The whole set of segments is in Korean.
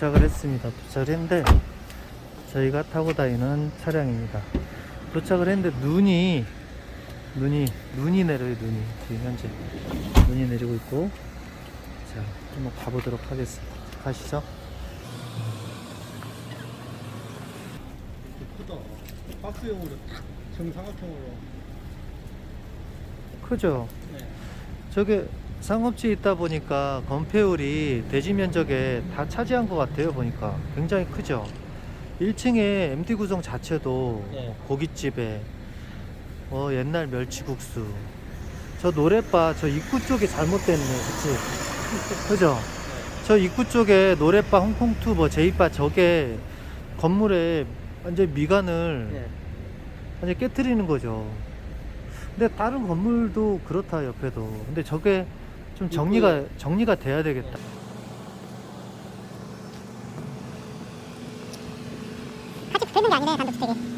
도착을 했습니다. 도착을 했는데 저희가 타고 다니는 차량입니다. 도착을 했는데 눈이 눈이 눈이 내려요 눈이 지금 현재 눈이 내리고 있고 자 한번 가보도록 하겠습니다. 가시죠. 크다. 박스형으로 딱 정사각형으로. 크죠? 네. 저게 상업지에 있다 보니까 건폐율이 대지 면적에 다 차지한 것 같아요 보니까 굉장히 크죠 1층에 MD 구성 자체도 네. 고깃집에 어 옛날 멸치국수 저 노랫바 저 입구 쪽에 잘못됐네 그치 그죠 저 입구 쪽에 노랫바 홍콩투 뭐 제이바 저게 건물에 완전 미간을 네. 완전 깨뜨리는 거죠. 근데 다른 건물도 그렇다 옆에도. 근데 저게 좀 정리가 정리가 돼야 되겠다. 같이 붙어 있는 게 아니네 단독주택이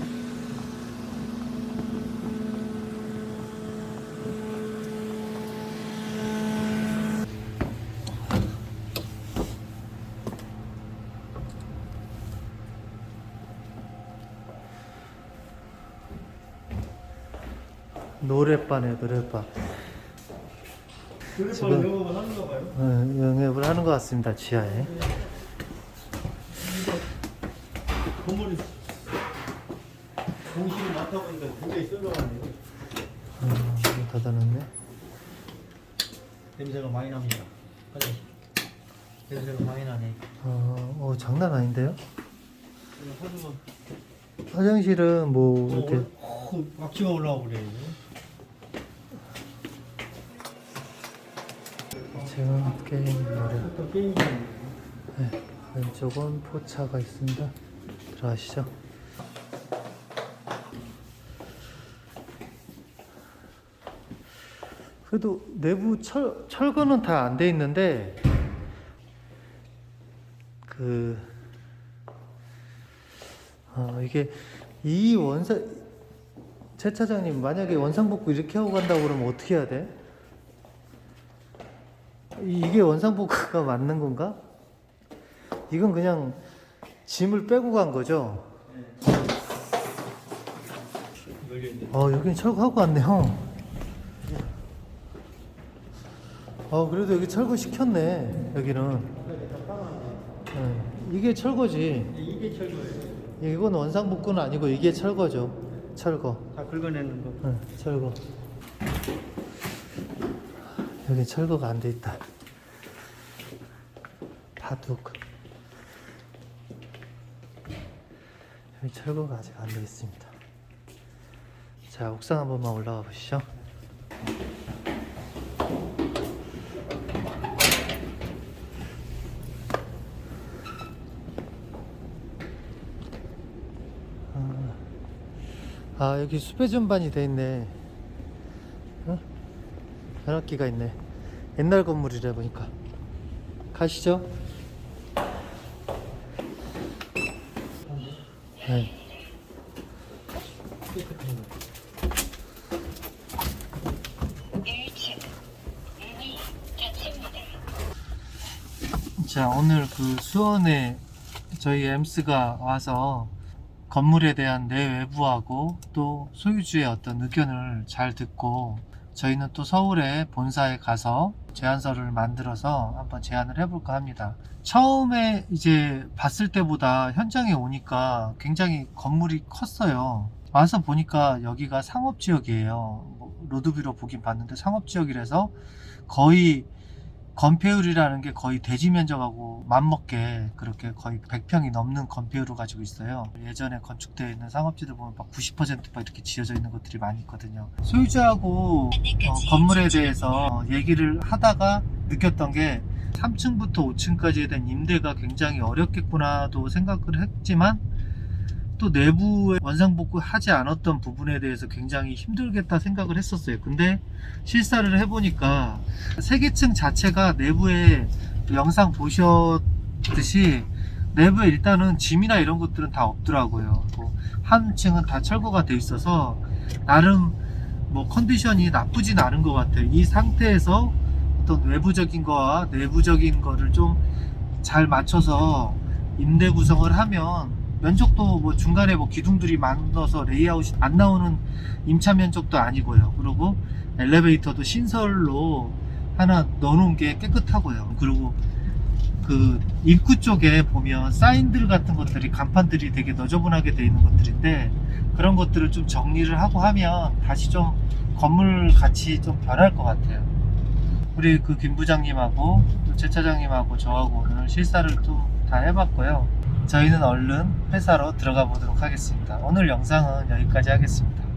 노랫바. 그래서 지금- 영업을 하는가 봐요. 어, 영업을 하는 것 같습니다 지하에. 건물이 공실이 많다 보니까 굉장히 썰렁하네요. 어, 닫아놨네. 냄새가 많이 납니다. 화장실. 냄새가 많이 나네. 어, 어, 장난 아닌데요? 하루가 화장실은 뭐 이렇게 어, 악취가 올라와 버려요. 제 가 게임 노래. 또 게임이 네, 왼쪽은 포차가 있습니다. 들어가시죠. 그래도 내부 철, 철거는 다 안 돼 있는데 그 어, 이게 이 원상 최 차장님 만약에 원상복구 이렇게 하고 간다고 그러면 어떻게 해야 돼? 이게 원상복구가 맞는 건가? 이건 그냥 짐을 빼고 간 거죠. 어, 여긴 철거하고 왔네요. 어, 그래도 여기 철거 시켰네. 여기는. 네, 이게 철거지. 이게 철거예요. 이건 원상복구는 아니고 이게 철거죠. 철거. 다 긁어내는 거. 네, 철거. 여기 철거가 안 돼 있다. 바둑. 여기 철거가 아직 안 돼 있습니다. 자, 옥상 한 번만 올라가 보시죠. 아, 아 여기 수배 전반이 돼 있네. 어? 변압기가 있네. 옛날 건물이라 보니까. 가시죠. 네. 자 오늘 그 수원에 저희 엠스가 와서 건물에 대한 내외부하고 또 소유주의 어떤 의견을 잘 듣고 저희는 또 서울에 본사에 가서 제안서를 만들어서 한번 제안을 해볼까 합니다. 처음에 이제 봤을 때보다 현장에 오니까 굉장히 건물이 컸어요. 와서 보니까 여기가 상업지역이에요. 뭐 로드뷰로 보긴 봤는데 상업지역이라서 거의 건폐율이라는 게 거의 대지 면적하고 맞먹게 그렇게 거의 100평이 넘는 건폐율을 가지고 있어요. 예전에 건축되어 있는 상업지들 보면 막 90%막 이렇게 지어져 있는 것들이 많이 있거든요. 소유주하고 어, 건물에 대해서 얘기를 하다가 느꼈던 게 3층부터 5층까지에 대한 임대가 굉장히 어렵겠구나도 생각을 했지만 또 내부에 원상복구 하지 않았던 부분에 대해서 굉장히 힘들겠다 생각을 했었어요. 근데 실사를 해보니까 세계층 자체가 내부에 영상 보셨듯이 내부에 일단은 짐이나 이런 것들은 다 없더라고요. 뭐 한 층은 다 철거가 돼 있어서 나름 뭐 컨디션이 나쁘진 않은 것 같아요. 이 상태에서 어떤 외부적인 거와 내부적인 거를 좀 잘 맞춰서 임대 구성을 하면 면적도 뭐 중간에 뭐 기둥들이 많아서 레이아웃이 안 나오는 임차 면적도 아니고요. 그리고 엘리베이터도 신설로 하나 넣어놓은 게 깨끗하고요. 그리고 그 입구 쪽에 보면 사인들 같은 것들이 간판들이 되게 너저분하게 돼 있는 것들인데 그런 것들을 좀 정리를 하고 하면 다시 좀 건물 같이 좀 변할 것 같아요. 우리 그 김 부장님하고 또제 차장님하고 저하고 오늘 실사를 또다 해봤고요. 저희는 얼른 회사로 들어가 보도록 하겠습니다. 오늘 영상은 여기까지 하겠습니다.